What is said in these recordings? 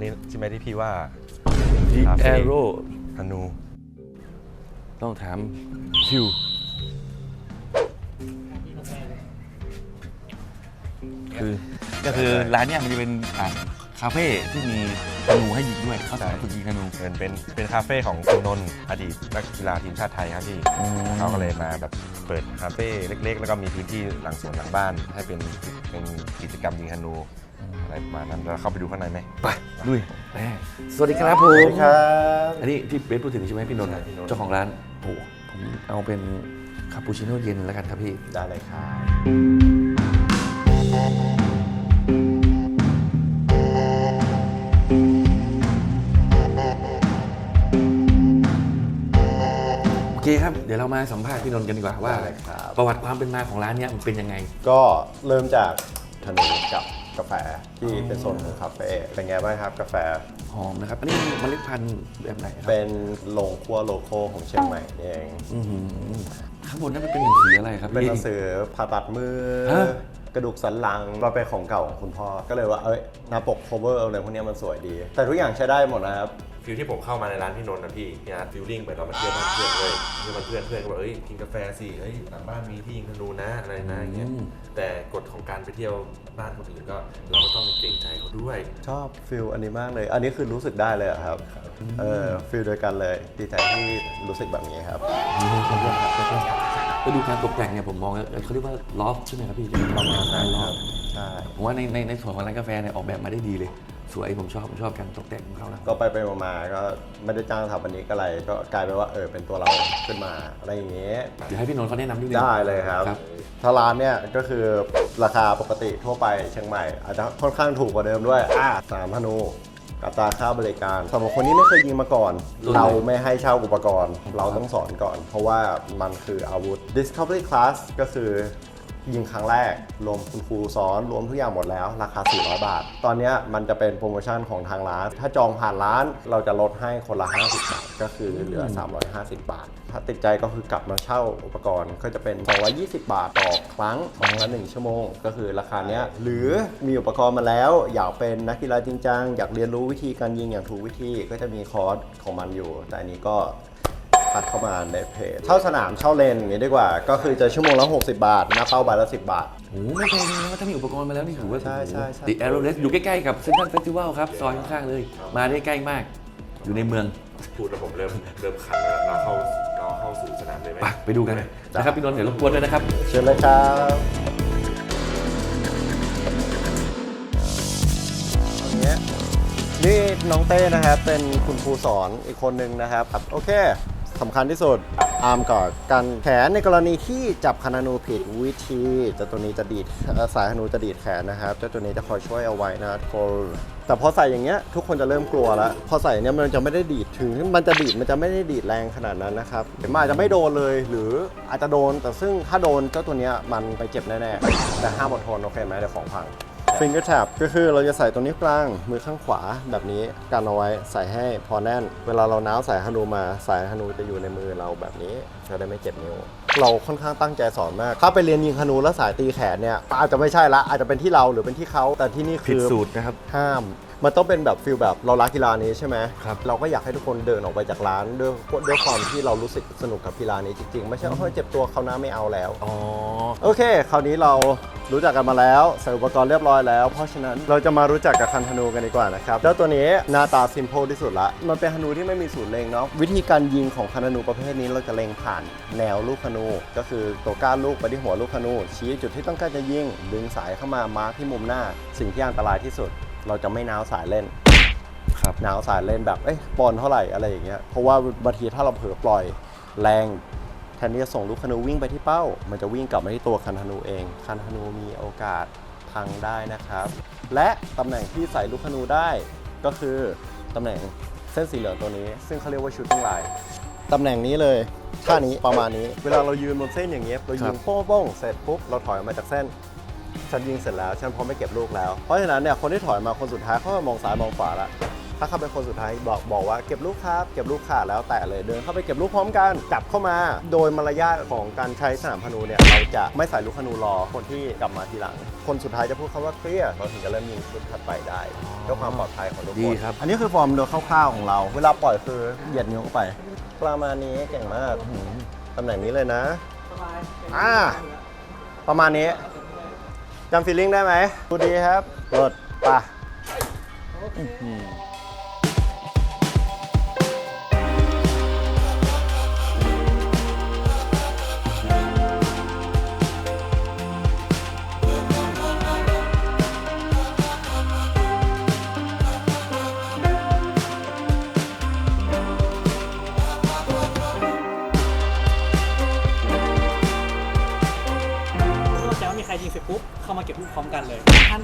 ไหมที่พี่ว่า The คาเฟ่ Arrow ธนูต้องถามคิวคือก็คือร้านเนี้ยมันจะเป็นอ่าคาเฟ่ที่มีธนูให้ยิงด้วยเขาสอนคุณยิงธนูเหมือนเป็นเป็นคาเฟ่ของคุณนนท์อดีตนักกีฬาทีมชาติไทยครับพี่อืม เขาก็เลยมาแบบเปิดคาเฟ่เล็ก ๆ แล้วก็มีพื้นที่หลังสวนหลังบ้าน ให้เป็นเป็นกิจกรรมยิงธนู อะไรประมาณนั้นเราเข้าไปดูข้างในไหมไปลุยแม่สวัสดีครับผมครับ อันนี้ที่เบสพูดถึงใช่ไหมพี่นนท์ใช่พี่นนท์ เจ้าของร้านโอ้โหผมเอาเป็นคาปูชิโน่เย็นแล้วกันครับพี่ ได้เลยครับ โอเคครับ เดี๋ยวเรามาสัมภาษณ์พี่นนท์กันดีกว่าว่า ได้เลยครับ ประวัติความเป็นมาของร้านเนี้ยมันเป็นยังไง ก็เริ่มจากถนนกับ กาแฟที่เป็นโซนของคาเฟ่เป็นไงบ้างครับกาแฟ หอมนะครับ อันนี้เมล็ดพันธุ์แบบไหนครับเป็นโรงครัวโลโก้ของเชียงใหม่นี่เอง อื้อหือข้างบนนั้นมันเป็นหนังสืออะไรครับเป็นพี่หนังสือผ่าตัดมือฮะกระดูกสันหลังเราเป็นของเก่าของคุณพ่อ ก็เลยว่าเอ้ยหน้าปก cover อะไรพวกเนี้ยมันสวยดี แต่ทุกอย่างใช้ได้หมดนะครับ ฟิลที่ผมเข้ามาในร้านพี่นนท์นะพี่พี่อาร์ตฟิลลิ่งเหมือนเรามาเที่ยวบ้านเพื่อนเลยเที่ยวบ้านเพื่อนเพื่อนก็บอกเอ้ยกินกาแฟสิเฮ้ยหลังบ้านมีที่ยิงธนูนะอะไรนะอย่างเงี้ยแต่กฎของการไปเที่ยวบ้านคนอื่นก็ เราก็ต้องเกรงใจเขาด้วย ชอบฟิลอันนี้มากเลย อันนี้คือรู้สึกได้เลยอะครับ เออฟิลเดียวกันเลย ดีใจที่รู้สึกแบบนี้ครับ ก็ดูการตกแต่งเนี่ยผมมองแล้วเขาเรียกว่าลอฟใช่ไหมครับพี่จะเป็นประมาณนั้นลอฟใช่ ผมว่าในในในส่วนของร้านกาแฟเนี่ยออกแบบมาได้ดีเลย สวยผมชอบผมชอบการตกแต่งของเขานะก็ไปไปมาๆก็ไม่ได้จ้างสถาปนิกอะไร ก็กลายเป็นว่าเออเป็นตัวเราขึ้นมาอะไรอย่างเงี้ย เดี๋ยวให้พี่นนท์เขาแนะนำนิดนึง ได้เลยครับครับ ถ้าร้านเนี่ยก็คือราคาปกติทั่วไปเชียงใหม่ อาจจะค่อนข้างถูกกว่าเดิมด้วย อ่าสามพนูอัตราค่าบริการสำหรับคนที่ไม่เคยยิงมาก่อนเราไม่ให้เช่าอุปกรณ์ เราต้องสอนก่อน เพราะว่ามันคืออาวุธ Discovery Class ก็คือ ยิงครั้งแรก รวมคุณครูสอนรวมทุกอย่างหมดแล้ว ราคา 400 บาท ตอนเนี้ยมันจะเป็นโปรโมชั่นของทางร้าน ถ้าจองผ่านร้านเราจะลดให้คนละ 50 บาท ก็คือเหลือ 350 บาท ถ้าติดใจก็คือกลับมาเช่าอุปกรณ์ก็จะเป็น 220 บาทต่อครั้งครั้งละ1ชั่วโมง ก็คือราคาเนี้ยหรือมีอุปกรณ์มาแล้ว อยากเป็นนักกีฬาจริงจังอยากเรียนรู้วิธีการยิงอย่างถูกวิธีก็จะมีคอร์สของมันอยู่ แต่อันนี้ก็ ทักเข้ามาในเพจเช่าสนามเช่าเลนอย่างนี้ดีกว่า ก็คือจะชั่วโมงละ60 บาทหน้าเป้าใบละ10 บาท โอ้โหไม่แพงเลยนะถ้ามีอุปกรณ์มาแล้วนี่ถือว่าใช่ใช่ใช่ ติแอโรเลสอยู่ใกล้ๆกับเซ็นทรัลเฟสติวัลครับ ซอยข้างๆเลย มาได้ใกล้มาก อยู่ในเมืองพูดแล้วผมเริ่มเริ่มคันแล้วเราเข้าเราเข้าสู่สนามเลยไหม ไปไปดูกันนะครับพี่นนท์เดี๋ยวรบกวนด้วยนะครับ เชิญเลยครับเอาอย่างเงี้ยนี่น้องเต้นะครับเป็นคุณครูสอนอีกคนนึงนะครับ โอเค สำคัญที่สุดอาร์มก่อนกันแขนในกรณีที่จับคานานูผิดวิธีเจ้าตัวนี้จะดีดสายคานูจะดีดแขนนะครับเจ้าตัวนี้จะคอยช่วยเอาไว้นะทุกคนแต่พอใส่อย่างเงี้ยทุกคนจะเริ่มกลัวแล้วพอใส่เนี้ยมันจะไม่ได้ดีดถึงมันจะดีดมันจะไม่ได้ดีดแรงขนาดนั้นนะครับมันอาจจะไม่โดนเลยหรืออาจจะโดนแต่ซึ่งถ้าโดนเจ้าตัวเนี้ยมันไปเจ็บแน่ๆแต่ห้ามอดทนโอเคไหมเดี๋ยวของพัง finger tap ก็คือเราจะใส่ตรงนิ้วกลางมือข้างขวาแบบนี้กันเอาไว้ใส่ให้พอแน่น เวลาเราน้าวสายฮานูมาสายฮานูจะอยู่ในมือเราแบบนี้จะได้ไม่เจ็บนิ้ว เราค่อนข้างตั้งใจสอนมาก ถ้าไปเรียนยิงฮานูแล้วสายตีแขนเนี่ยอาจจะไม่ใช่ละอาจจะเป็นที่เราหรือเป็นที่เขาแต่ที่นี่ผิคืดอสูตรนะครับห้าม มันต้องเป็นแบบฟิลแบบเรารักกีฬานี้ใช่ไหมครับเราก็อยากให้ทุกคนเดินออกไปจากร้านด้วยด้วยความที่เรารู้สึกสนุกกับกีฬานี้จริงๆ ไม่ใช่ว่าเฮ้ยเจ็บตัวเขาวหน้าไม่เอาแล้ว อ๋อ โอเค คราวนี้เรารู้จักกันมาแล้วใส่อุปกรณ์เรียบร้อยแล้ว เพราะฉะนั้นเราจะมารู้จักกับคันธนูกันดีกว่านะครับเจ้าตัวนี้หน้าตาซิม p พ e ที่สุดละ มันเป็นธนูที่ไม่มีศูนย์เล็งเนาะวิธีการยิงของคันธนูประเภทนี้เราจะเล็งผ่านแนวลูกธนู ก็คือตัวก้านลูกไปที่หัวลูกธนู ชี้จุดที่ต้องการจะยิงดึงสายเข้ามามาร์คที่มุมหน้า สิ่งที่อันตรายที่สุด เราจะไม่น้าวสายเล่นครับหนาวสายเล่นแบบเอ้ยบอลเท่าไหร่อะไรอย่างเงี้ยเพราะว่าบางทีถ้าเราเผลอปล่อยแรงแทนที่จะส่งลูกธนูวิ่งไปที่เป้า มันจะวิ่งกลับมาที่ตัวคันธนูเอง คันธนูมีโอกาสพังได้นะครับ และตำแหน่งที่ใส่ลูกธนูได้ก็คือตำแหน่งเส้นสีเหลืองตัวนี้ ซึ่งเขาเรียกว่าชูตติ้งไลน์ตำแหน่งนี้เลยท่านี้ประมาณนี้ เวลาเรายืนบนเส้นอย่างเงี้ยเรายิงโป้งๆเสร็จปุ๊บเราถอยออกมาจากเส้น ฉันยิงเสร็จแล้ว ฉันพร้อมไม่เก็บลูกแล้ว เพราะฉะนั้นเนี่ยคนที่ถอยมาคนสุดท้ายเขาจะมองซ้ายมองขวาละถ้าเขาเป็นคนสุดท้ายบอกบอกว่าเก็บลูกครับเก็บลูกขาแล้วแต่เลยเดินเข้าไปเก็บลูกพร้อมกันจับเข้ามา โดยมารยาทของการใช้สนามพนูเนี่ยเราจะไม่ใส่ลูกธนูรอคนที่กลับมาทีหลัง คนสุดท้ายจะพูดคำว่าเคลียร์เราถึงจะเริ่มยิงชุดถัดไปได้เพื่อความปลอดภัยของทุกคนดีครับ อันนี้คือฟอร์มโดยคร่าวๆของเรา เวลาปล่อยคือเหยียดนิ้วเข้าไป ประมาณนี้เก่งมากตำแหน่งนี้เลยนะอ่าประมาณนี้ จำฟีลลิ่งได้ไหมดูดีครับรถปะ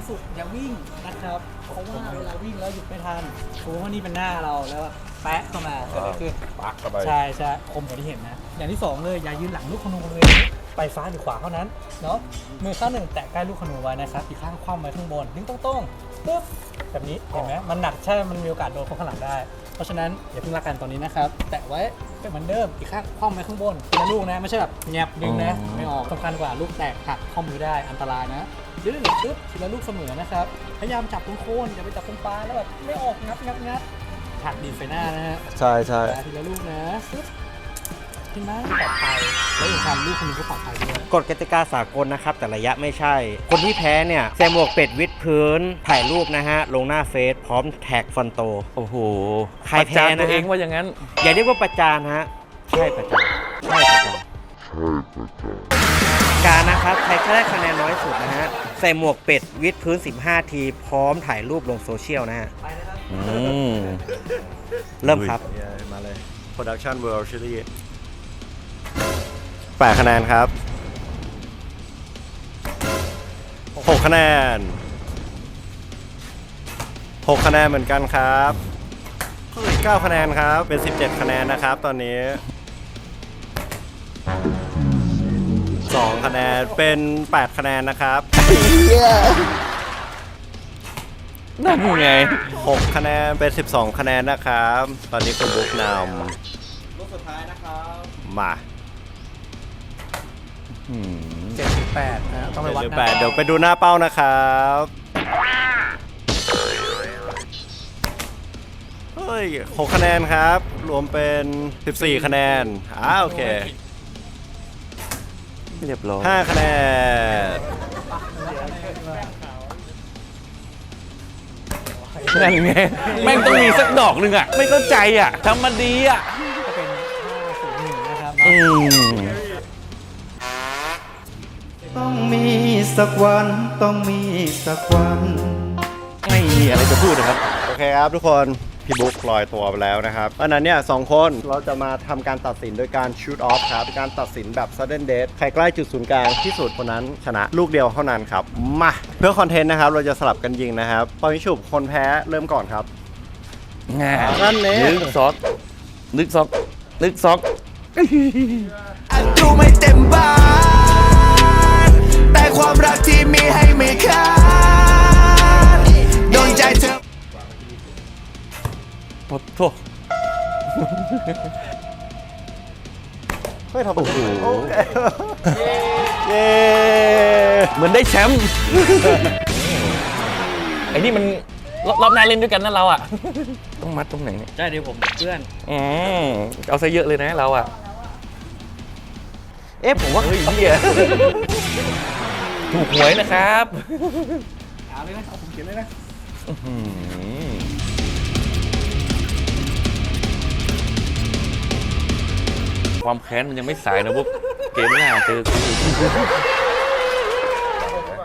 สุดอย่าวิ่งนะครับเพราะว่าเวลาวิ่งแล้วหยุดไม่ทันสมมติว่านี่เป็นหน้าเราแล้วแบบแปะเข้ามาเกิดอะไรขึ้นปักเข้าไปใช่ใช่คมกว่าที่เห็นนะ อย่างที่สองเลยอย่ายืนหลังลูกขนูเลยไปซ้ายหรือขวาเท่านั้นเนาะมือข้างหนึ่งแตะใกล้ลูกขนูไว้นะครับอีกข้างคว่ำไว้ข้างบนดึงตรงๆ ปุ๊บแบบนี้เห็นไหมมันหนักใช่ มันมีโอกาสโดนคนข้างหลังได้ เพราะฉะนั้นอย่าเพิ่งละกันตอนนี้นะครับ แตะไว้เป็นเหมือนเดิมอีกข้างคว่ำไว้ข้างบนทีละลูกนะ ไม่ใช่แบบแงบดึงนะอ๋อไม่ออกสำคัญกว่าลูกแตกหักข้อมือได้อันตรายนะดึงปึ๊บทีละลูกเสมอนะครับ พยายามจับตรงโคนอย่าไปจับตรงปลายแล้วแบบไม่ออกงับงับงับหักดีดไฟหน้านะฮะใช่ใช่ทีละลูกนะปึ๊บ ทีนั้นปลอดภัยแล้วอีกคำลูกคนนึงก็ปลอดภัยด้วยกฎกติกาสากลนะครับ แต่ระยะไม่ใช่ คนที่แพ้เนี่ยใส่หมวกเป็ดวิดพื้น ถ่ายรูปนะฮะ ลงหน้าเฟซพร้อมแท็กฟอนโต โอ้โหใครแพ้ประจานนะตัวเองว่าอย่างนั้น อย่าเรียกว่าประจานฮะ ใช่ประจานใช่ประจาน การนะครับ ใครก็ได้คะแนนน้อยสุดนะฮะ ใส่หมวกเป็ดวิดพื้น 15 ที พร้อมถ่ายรูปลงโซเชียลนะฮะ อืม เริ่มครับ มาเลย Production World Series แปด คะแนนครับหกคะแนนหกคะแนนเหมือนกันครับเก้าคะแนนครับ เป็น 17 คะแนนนะครับ ตอนนี้สองคะแนน เป็น 8 คะแนนนะครับนั่นไง 6 คะแนน เป็น 12 คะแนนนะครับ ตอนนี้คุณบุ๊กนำลูกสุดท้ายนะครับ มา อืมเจ็ดสิบแปดนะต้องไปวัดหรือนะแปดเดี๋ยวไปดูหน้าเป้านะครับ เฮ้ยหกคะแนนครับ รวมเป็น 14 คะแนนอ่าโอเคเรียบร้อย5คะแนนนั่นไงแม่งต้องมีสักดอกหนึ่งอะ ไม่เข้าใจอะทำมาดีอะก็เป็นห้าศูนย์หนึ่งนะครับ อืม สักวันต้องมีสักวัน ไม่มีอะไรจะพูดนะครับ โอเคครับทุกคนพี่บุ๊กลอยตัวไปแล้วนะครับอันนั้นเนี่ยสองคนเราจะมาทำการตัดสินโดยการชูตออฟครับเป็นการตัดสินแบบ sudden death ใครใกล้จุดศูนย์กลางที่สุดคนนั้นชนะลูกเดียวเท่านั้นครับ มา เพื่อคอนเทนต์นะครับ เราจะสลับกันยิงนะครับปอยฉุบคนแพ้เริ่มก่อนครับงานั่นเองนึกซอกนึกซอกนึกซอกดูไม่เต็มบ้านแต่ ความรักที่มีให้ไม่ขาดโดนใจเธอโอ้โหเฮ้ยทำโอ้โหเย้เหมือนได้แชมป์ไอ้นี่มันรอบรอบหน้าเล่นด้วยกันนะเราอะ ต้องมัดตรงไหนเนี่ยใช่เดี๋ยวผมเพื่อนอืมเอาซะเยอะเลยนะเราอะ เอ๊ะผมว่าเฮ้ยเหี้ย ถูกหวยนะครับเอาเลยนะเอาผมเขียนเลยนะอืมความแค้นมันยังไม่สายนะพวกเกมหน้าเจอกู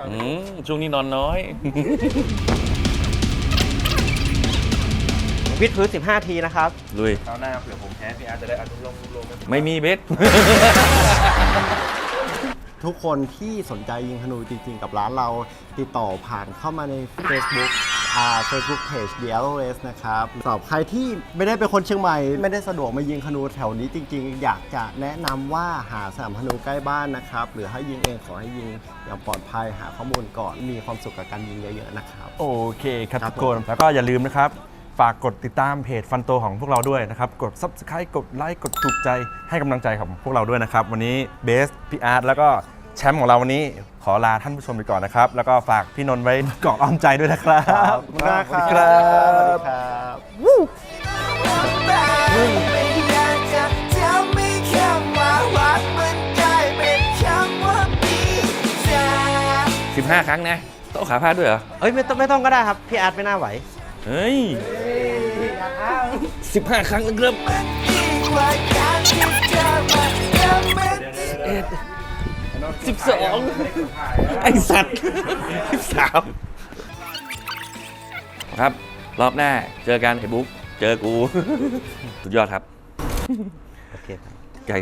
อืมช่วงนี้นอนน้อย วิดพื้น15 ทีนะครับ ลุย คราวหน้าเผื่อผมแพ้พี่อาร์ตจะได้อนุโลมอนุโลมไม่มีเบส ทุกคนที่สนใจยิงธนูจริงๆ กับร้านเราติดต่อผ่านเข้ามาใน Facebook อ่า Facebook Page The LOS นะครับสำหรับใครที่ไม่ได้เป็นคนเชียงใหม่ ไม่ได้สะดวกมายิงธนูแถวนี้จริงๆ อยากจะแนะนำว่าหาสนามธนูใกล้บ้านนะครับ หรือให้ยิงเองขอให้ยิงอย่างปลอดภัยหาข้อมูลก่อนมีความสุขกับการยิงเยอะๆนะครับ โอเคครับครับทุกคน แล้วก็อย่าลืมนะครับ ฝากกดติดตามเพจฟันโตของพวกเราด้วยนะครับ กด Subscribe กดไลค์กดถูกใจให้กำลังใจของพวกเราด้วยนะครับ วันนี้เบสพี่อาร์ตแล้วก็แชมป์ของเราวันนี้ขอลาท่านผู้ชมไปก่อนนะครับ แล้วก็ฝากพี่นนท์ไว้เกาะอ้อมใจด้วยนะครับขอบคุณมากครับสวัสดีครับสวัสดีครับอยากจะเธอมีคำว่ารักมันกลายเป็นคำว่าปีศาจ15 ครั้งนะโต๊ะขาพาดด้วยเหรอ เอ้ยไม่ต้องไม่ต้องก็ได้ครับ พี่อาร์ตไม่น่าไหว เฮ้ย15ครั้งนะครับมันยิ่งกว่าการที่เธอมาเดิมมันสิบสองไอสัตว์สิบสามครับ รอบหน้าเจอกันไอ้บุ๊กเจอกู สุดยอดครับ โอเคครับไก่